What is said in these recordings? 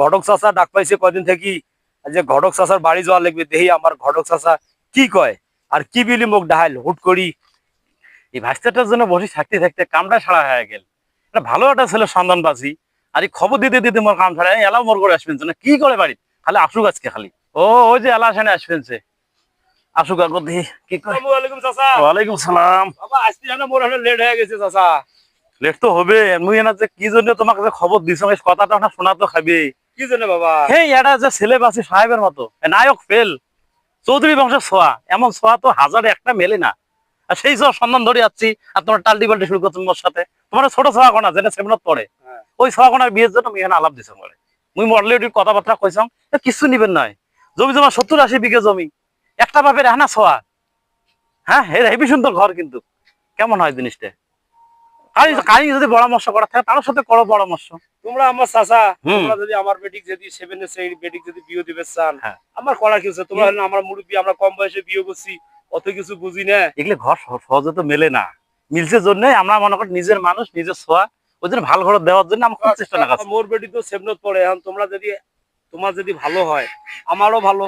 ঘটক চাষা ডাক পাইছে কয়দিন থেকে যে ঘটক চাষার বাড়ি যাওয়া লাগবে দেহি আমার ঘটক চাষা কি কয়? আর কি বিলি মুখ ডাহাইল হুট করি এই ভাস্তাটার জন্য বসে থাকতে থাকতে কামটা সারা হয়ে গেল। এটা ভালো একটা ছেলে সন্ধান বাসি আর এই খবর দিতে দিতে মোর কাম ছাড়া এলাও মোর করে আসবেন না কি করে বাড়ি খালি আসুক আজকে খালি। ও ওই যে এলা সেনে আসবেন সে আসুক দেহি কি ওয়ালাইকুম সালাম। বাবা আসতে জানো মোর লেট হয়ে গেছে চাচা। লেট তো হবে মুই এনা যে কি জন্য তোমাকে যে খবর দিছ এই কথাটা না শোনা তো খাবে। কি জন্য বাবা? হেই এটা যে ছেলে বাসি সাহেবের মতো। নায়ক ফেল চৌধুরী বংশের ছোয়া। এমন ছোয়া তো হাজারে একটা মেলে না। আর সেই ছোয়া সন্ধান ধরে যাচ্ছি আর তোমার টাল্টি পাল্টি শুরু করছ মোর সাথে। তোমার ছোট ছোয়া কোনা যেটা সেভেনত পড়ে। হ্যাঁ। ওই ছোয়া কোনার বিয়ের জন্য এখানে আলাপ দিছো মরে। মুই অলরেডি কথাবার্তা কইছাম এ কিছু নিবেন নয় জমি জমা সত্তর আশি বিঘে জমি। একটা বাপের হ্যাঁ ছোয়া। হ্যাঁ হে হেবি সুন্দর ঘর কিন্তু। কেমন হয় জিনিসটা? কারি কারি যদি পরামর্শ করা থাকে তার সাথে করো পরামর্শ। তোমরা আমার চাচা তোমরা যদি আমার বেটিক যদি সেভেনে সেই বেটিক যদি বিয়ে দিবে চান হ্যাঁ। আমার করার কি হচ্ছে? তোমরা আমার মুরব্বী আমরা কম বয়সে বিয়ে করছি অত কিছু বুঝি না। এগুলো ঘর সহজে তো মেলে না। মিলছে জন্য আমরা মনে করি নিজের মানুষ নিজের ছোঁয়া ওই জন্য ভালো ঘর দেওয়ার জন্য আমরা খুব চেষ্টা লাগাচ্ছি মোর বেটি তো সেভনত পড়ে এখন তোমরা যদি তোমার যদি ভালো হয় আমারও ভালো।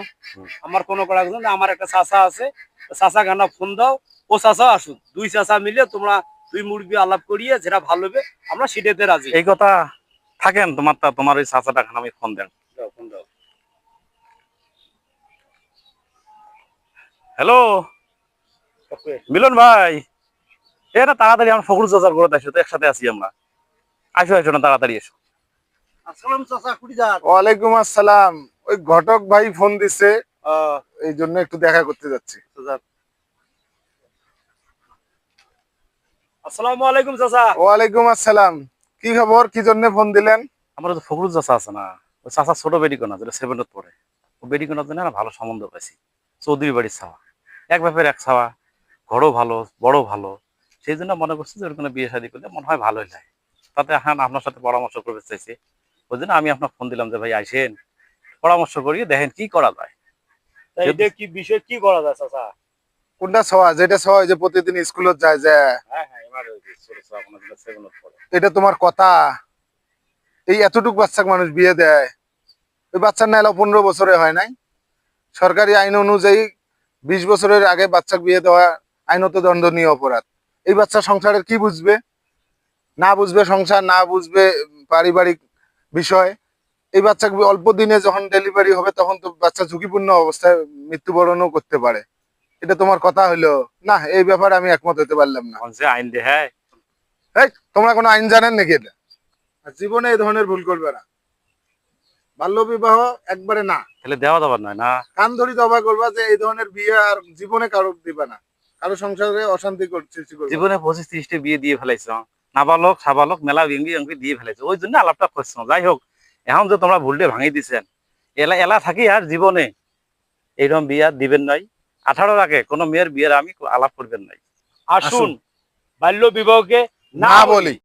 আমার কোনো কিছু আমার একটা চাচা আছে চাচা গানা ফোন দাও ও চাচা আসুন দুই চাচা মিলে তোমরা দুই মুরগি আলাপ করিয়ে যেটা ভালো হবে আমরা সেটাতে রাজি। এই কথা থাকেন তোমার তা তোমার ওই চাচাটা আমি ফোন দেন। ফোন দাও। হ্যালো মিলন ভাই এটা তাড়াতাড়ি আমরা ফখরুল চাচার করে আসো তো একসাথে আছি আমরা। আসো আসো না তাড়াতাড়ি এসো আসসালাম চাচা কুড়ি যান ওয়ালাইকুম আসসালাম। ওই ঘটক ভাই ফোন দিছে এই জন্য একটু দেখা করতে যাচ্ছি। আসসালামু আলাইকুম চাচা। ওয়ালাইকুম আসসালাম। কি খবর? কি জন্য ফোন দিলেন? আমার তো ফখরুল চাচা আছে না। ওই চাচা ছোট বেডি কোনা যেটা সেভেনত পড়ে ও বেডি কোনার জন্য ভালো সম্বন্ধ পাইছি। চৌধুরী বাড়ির ছাওয়া। এক ব্যাপারে এক ছাওয়া। ঘরও ভালো বড় ভালো। সেই জন্য মনে করছি যে ওর কোনো বিয়ে শাদী করলে মনে হয় ভালোই লাগে। তাতে এখন আপনার সাথে পরামর্শ করতে চাইছি। ওই জন্য আমি আপনার ফোন দিলাম যে ভাই আইসেন। পরামর্শ করি দেখেন কি করা যায়। এটা কি বিষয় কি করা যায় চাচা? কোনটা ছওয়া? যেটা ছওয়া যে প্রতিদিন স্কুলত যায় যে হ্যাঁ হ্যাঁ। এটা তোমার কথা। এই এতটুক বাচ্চাকে মানুষ বিয়ে দেয়, ওই বাচ্চার না এলো পনেরো বছরে হয় নাই। সরকারি আইন অনুযায়ী বিশ বছরের আগে বাচ্চাকে বিয়ে দেওয়া আইনত দণ্ডনীয় অপরাধ। এই বাচ্চা সংসারের কি বুঝবে? না বুঝবে সংসার, না বুঝবে পারিবারিক বিষয়। এই বাচ্চাকে অল্প দিনে যখন ডেলিভারি হবে, তখন তো বাচ্চা ঝুঁকিপূর্ণ অবস্থায় মৃত্যুবরণও করতে পারে। এটা তোমার কথা হইল। না, এই ব্যাপারে আমি একমত হতে পারলাম না। আইন দে হ্যাঁ এই তোমরা কোনো আইন জানেন নাকি এটা? জীবনে এই ধরনের ভুল করবে না। বাল্য বিবাহ একবারে না। তাহলে দেওয়া যাবার নয় না? কান ধরি দবা করবা যে এই ধরনের বিয়ে আর জীবনে কারও দিবে না। কারও সংসারে অশান্তি কর- সৃষ্টি করবে জীবনে পঁচিশ ত্রিশটা বিয়ে দিয়ে ফেলাইছ। নাবালক সাবালক মেলা ভেঙ্গি ভেঙ্গি দিয়ে ফেলাইছে। ওই জন্য আলাপটা করছ। যাই হোক এখন যে তোমরা ভুলটে ভাঙি দিছেন এলা এলা থাকি আর জীবনে এইরকম বিয়ে দিবেন নাই। আঠারোর আগে কোনো মেয়ের বিয়ের আমি আলাপ করবেন নাই। আসুন। বাল্য বিবাহকে না বলি।